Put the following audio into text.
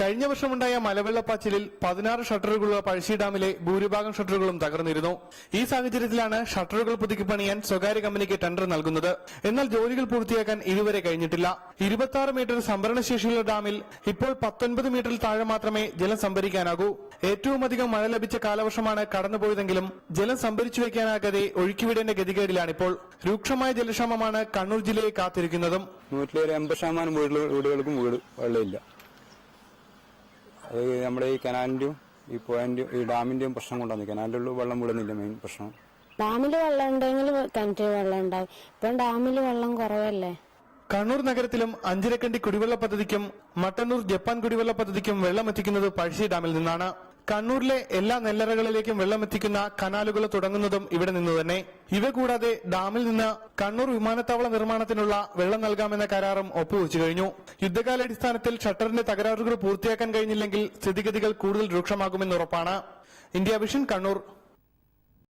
കഴിഞ്ഞ വർഷമുണ്ടായ മലവെള്ളപ്പാച്ചിലിൽ പതിനാറ് ഷട്ടറുകളുള്ള പഴശ്ശി ഡാമിലെ ഭൂരിഭാഗം ഷട്ടറുകളും തകർന്നിരുന്നു. ഈ സാഹചര്യത്തിലാണ് ഷട്ടറുകൾ പുതുക്കി പണിയാൻ സ്വകാര്യ കമ്പനിക്ക് ടെൻഡർ നൽകുന്നത്. എന്നാൽ ജോലികൾ പൂർത്തിയാക്കാൻ ഇതുവരെ കഴിഞ്ഞിട്ടില്ല. ഇരുപത്തി മീറ്റർ സംഭരണശേഷിയുള്ള ഡാമിൽ ഇപ്പോൾ പത്തൊൻപത് മീറ്ററിൽ താഴെ മാത്രമേ ജലം സംഭരിക്കാനാകൂ. ഏറ്റവും അധികം മഴ ലഭിച്ച കാലവർഷമാണ് കടന്നുപോയതെങ്കിലും ജലം സംഭരിച്ചു വയ്ക്കാനാകാതെ ഒഴുക്കിവിടേണ്ട ഗതികേടിലാണിപ്പോൾ. രൂക്ഷമായ ജലക്ഷാമമാണ് കണ്ണൂർ ജില്ലയെ കാത്തിരിക്കുന്നതും. നൂറ്റിലൊരു എൺപത് ശതമാനം വീട് വീടുകൾക്കും വീട് വെള്ളമില്ല. അത് നമ്മുടെ ഈ കനാലിന്റെയും ഈ പുഴന്റെയും ഈ ഡാമിന്റെയും പ്രശ്നം കൊണ്ടാണ് കനാലിലുള്ള വെള്ളം വിടുന്നില്ല മെയിൻ പ്രശ്നം. ഡാമിൽ വെള്ളം ഉണ്ടെങ്കിൽ കിണറ്റിൽ വെള്ളം ഉണ്ടാവും. ഇപ്പം ഡാമിൽ വെള്ളം കുറവല്ലേ? കണ്ണൂർ നഗരത്തിലും അഞ്ചരക്കണ്ടി കുടിവെള്ള പദ്ധതിക്കും മട്ടന്നൂർ ജപ്പാൻ കുടിവെള്ള പദ്ധതിക്കും വെള്ളം എത്തിക്കുന്നത് പഴശ്ശി ഡാമിൽ നിന്നാണ്. കണ്ണൂരിലെ എല്ലാ നെല്ലറകളിലേക്കും വെള്ളമെത്തിക്കുന്ന കനാലുകൾ തുടങ്ങുന്നതും ഇവിടെ നിന്ന് തന്നെ. ഇവ കൂടാതെ ഡാമിൽ നിന്ന് കണ്ണൂർ വിമാനത്താവള നിർമ്മാണത്തിനുള്ള വെള്ളം നൽകാമെന്ന കരാറും ഒപ്പുവെച്ചു കഴിഞ്ഞു. യുദ്ധകാലാടിസ്ഥാനത്തിൽ ഷട്ടറിന്റെ തകരാറുകൾ പൂർത്തിയാക്കാൻ കഴിഞ്ഞില്ലെങ്കിൽ സ്ഥിതിഗതികൾ കൂടുതൽ രൂക്ഷമാകുമെന്ന് ഉറപ്പാണ്. India vision Kannur.